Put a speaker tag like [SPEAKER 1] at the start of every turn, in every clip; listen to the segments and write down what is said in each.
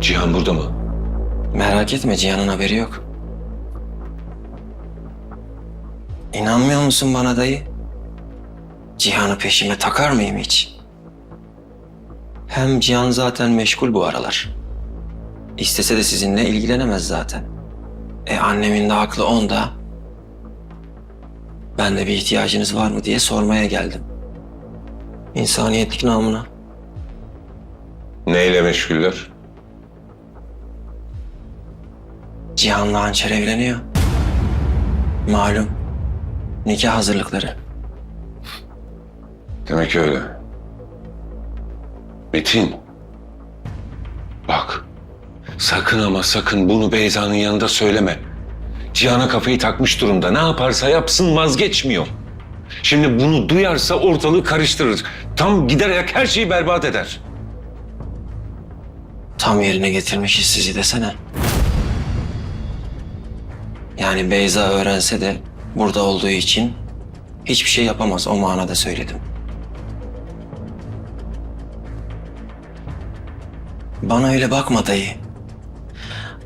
[SPEAKER 1] Cihan burada mı?
[SPEAKER 2] Merak etme Cihan'ın haberi yok. İnanmıyor musun bana dayı? Cihan'ı peşime takar mıyım hiç? Hem Cihan zaten meşgul bu aralar. İstese de sizinle ilgilenemez zaten. E annemin de aklı onda. Ben de bir ihtiyacınız var mı diye sormaya geldim. İnsaniyetlik namına.
[SPEAKER 1] Neyle meşguller?
[SPEAKER 2] Cihan'la Hançer evleniyor. Malum. Nikah hazırlıkları.
[SPEAKER 1] Demek öyle. Metin. Bak. Sakın ama sakın bunu Beyza'nın yanında söyleme. Cihan'a kafayı takmış durumda. Ne yaparsa yapsın vazgeçmiyor. Şimdi bunu duyarsa ortalığı karıştırır. Tam giderek her şeyi berbat eder.
[SPEAKER 2] Tam yerine getirmişiz sizi desene. Yani Beyza öğrense de burada olduğu için hiçbir şey yapamaz o manada söyledim. Bana öyle bakma dayı.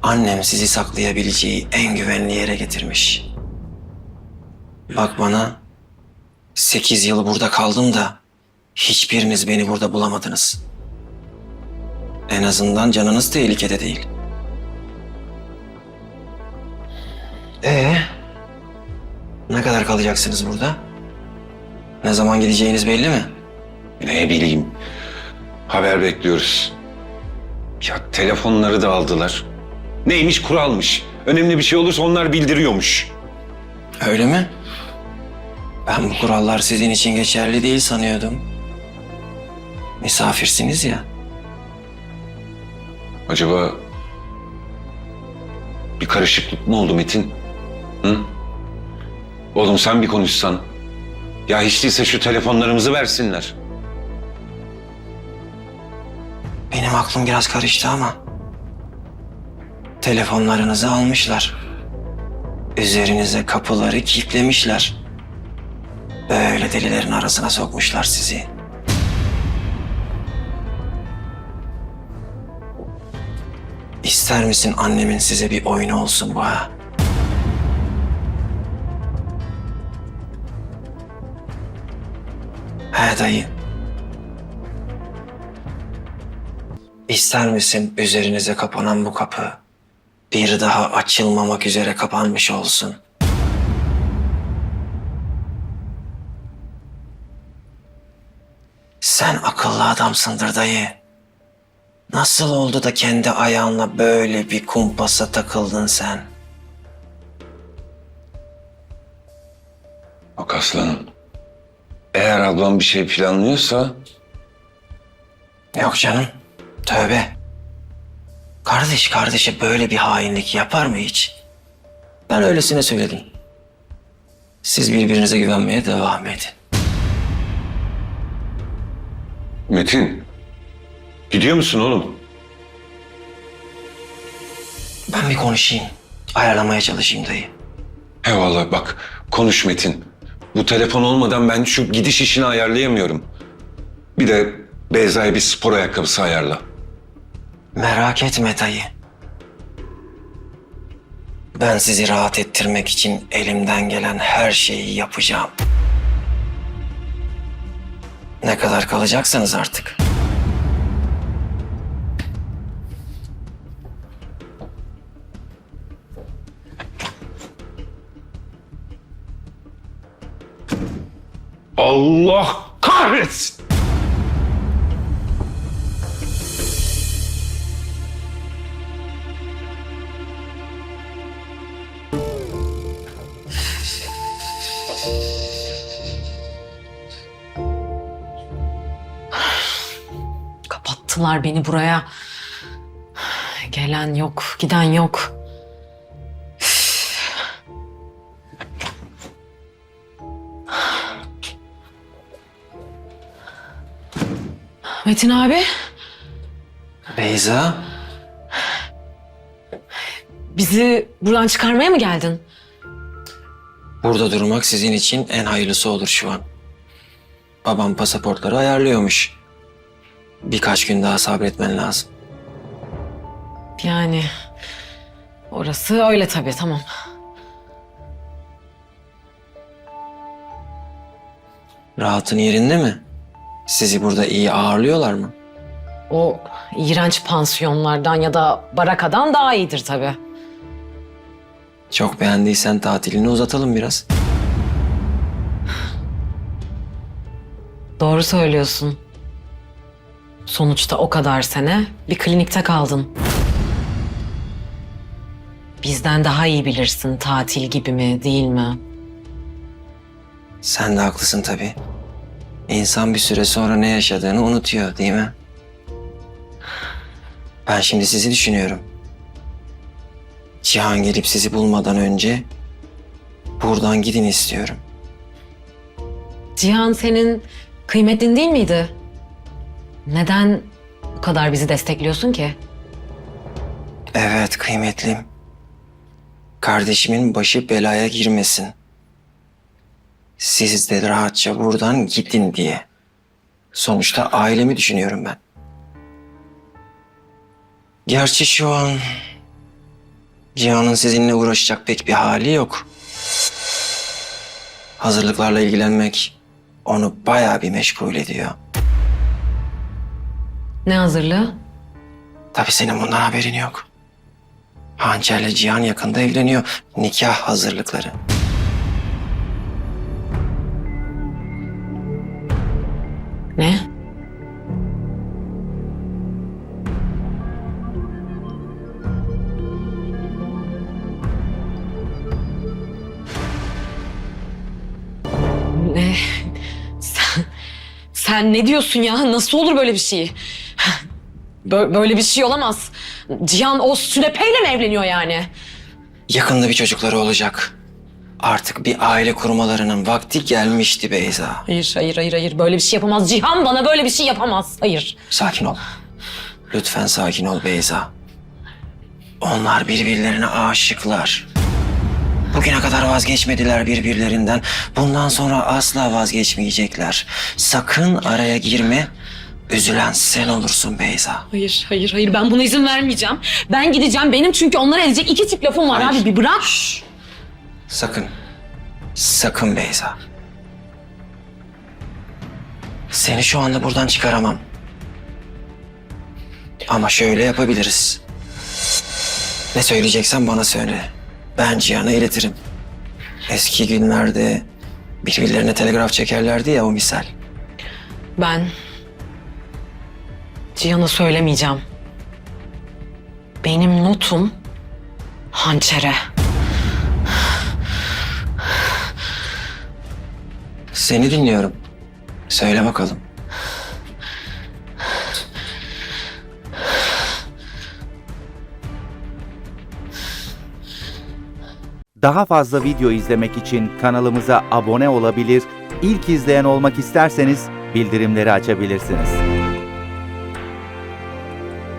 [SPEAKER 2] Annem sizi saklayabileceği en güvenli yere getirmiş. Bak bana sekiz yıl burada kaldım da hiçbiriniz beni burada bulamadınız. En azından canınız tehlikede değil. Ee, ne kadar kalacaksınız burada? Ne zaman gideceğiniz belli mi?
[SPEAKER 1] Ne bileyim. Haber bekliyoruz. Ya telefonları da aldılar. Neymiş kuralmış. Önemli bir şey olursa onlar bildiriyormuş.
[SPEAKER 2] Öyle mi? Ben bu kurallar sizin için geçerli değil sanıyordum. Misafirsiniz ya.
[SPEAKER 1] Acaba bir karışıklık mı oldu Metin? Hı? Oğlum sen bir konuşsan. Ya hiç değilse şu telefonlarımızı versinler.
[SPEAKER 2] Benim aklım biraz karıştı ama. Telefonlarınızı almışlar. Üzerinize kapıları kilitlemişler. Böyle delilerin arasına sokmuşlar sizi. İster misin annemin size bir oyunu olsun bu ha? He dayı. İster misin üzerinize kapanan bu kapı bir daha açılmamak üzere kapanmış olsun? Sen akıllı adamsındır dayı. Nasıl oldu da kendi ayağınla böyle bir kumpasa takıldın sen?
[SPEAKER 1] Bak aslanım. Eğer ablam bir şey planlıyorsa
[SPEAKER 2] Yok canım. Tövbe. Kardeş kardeşe böyle bir hainlik yapar mı hiç? Ben öylesine söyledim. Siz birbirinize güvenmeye devam edin.
[SPEAKER 1] Metin. Gidiyor musun oğlum?
[SPEAKER 2] Ben bir konuşayım. Ayarlamaya çalışayım dayı.
[SPEAKER 1] Eyvallah bak konuş Metin. Bu telefon olmadan ben şu gidiş işini ayarlayamıyorum. Bir de Beyza'ya bir spor ayakkabısı ayarla.
[SPEAKER 2] Merak etme dayı. Ben sizi rahat ettirmek için elimden gelen her şeyi yapacağım. Ne kadar kalacaksanız artık.
[SPEAKER 1] Allah kahretsin!
[SPEAKER 3] Kapattılar beni buraya. Gelen yok, giden yok. Metin abi,
[SPEAKER 2] Beyza,
[SPEAKER 3] bizi buradan çıkarmaya mı geldin?
[SPEAKER 2] burada durmak sizin için en hayırlısı olur şu an. Babam pasaportları ayarlıyormuş. Birkaç gün daha sabretmen lazım.
[SPEAKER 3] Yani orası öyle tabii tamam.
[SPEAKER 2] Rahatın yerinde mi? Sizi burada iyi ağırlıyorlar mı?
[SPEAKER 3] O iğrenç pansiyonlardan ya da barakadan daha iyidir tabii.
[SPEAKER 2] Çok beğendiysen tatilini uzatalım biraz.
[SPEAKER 3] Doğru söylüyorsun. Sonuçta o kadar sene bir klinikte kaldın. Bizden daha iyi bilirsin tatil gibi mi değil mi?
[SPEAKER 2] Sen de haklısın tabii. İnsan bir süre sonra ne yaşadığını unutuyor değil mi? Ben şimdi sizi düşünüyorum. Cihan gelip sizi bulmadan önce buradan gidin istiyorum.
[SPEAKER 3] Cihan senin kıymetlin değil miydi? Neden bu kadar bizi destekliyorsun ki?
[SPEAKER 2] Evet kıymetlim. Kardeşimin başı belaya girmesin. Siz de rahatça buradan gidin diye. Sonuçta ailemi düşünüyorum ben. Gerçi şu an Cihan'ın sizinle uğraşacak pek bir hali yok. Hazırlıklarla ilgilenmek onu bayağı bir meşgul ediyor.
[SPEAKER 3] Ne hazırlığı?
[SPEAKER 2] Tabii senin bundan haberin yok. Hançer'le Cihan yakında evleniyor. Nikah hazırlıkları.
[SPEAKER 3] Ne? Ne? Sen, sen ne diyorsun ya? Nasıl olur böyle bir şey? Bö- Böyle bir şey olamaz. Cihan o sünepeyle mi evleniyor yani?
[SPEAKER 2] Yakında bir çocukları olacak. Artık bir aile kurmalarının vakti gelmişti Beyza.
[SPEAKER 3] Hayır, hayır, hayır, hayır. Böyle bir şey yapamaz. Cihan bana böyle bir şey yapamaz. Hayır.
[SPEAKER 2] Sakin ol. Lütfen sakin ol Beyza. Onlar birbirlerine aşıklar. Bugüne kadar vazgeçmediler birbirlerinden. Bundan sonra asla vazgeçmeyecekler. Sakın araya girme. Üzülen sen olursun Beyza.
[SPEAKER 3] Hayır, hayır, hayır. Ben buna izin vermeyeceğim. Ben gideceğim. Benim çünkü onlara edecek iki çift lafım var
[SPEAKER 2] Hayır.
[SPEAKER 3] abi. Bir bırak.
[SPEAKER 2] Sakın. Sakın Beyza. Seni şu anda buradan çıkaramam. Ama şöyle yapabiliriz. Ne söyleyeceksen bana söyle. Ben Cihan'a iletirim. Eski günlerde birbirlerine telgraf çekerlerdi ya o misal.
[SPEAKER 3] Ben Cihan'a söylemeyeceğim. Benim notum hançere.
[SPEAKER 2] Seni dinliyorum. Söyle bakalım.
[SPEAKER 4] Daha fazla video izlemek için kanalımıza abone olabilir, ilk izleyen olmak isterseniz bildirimleri açabilirsiniz.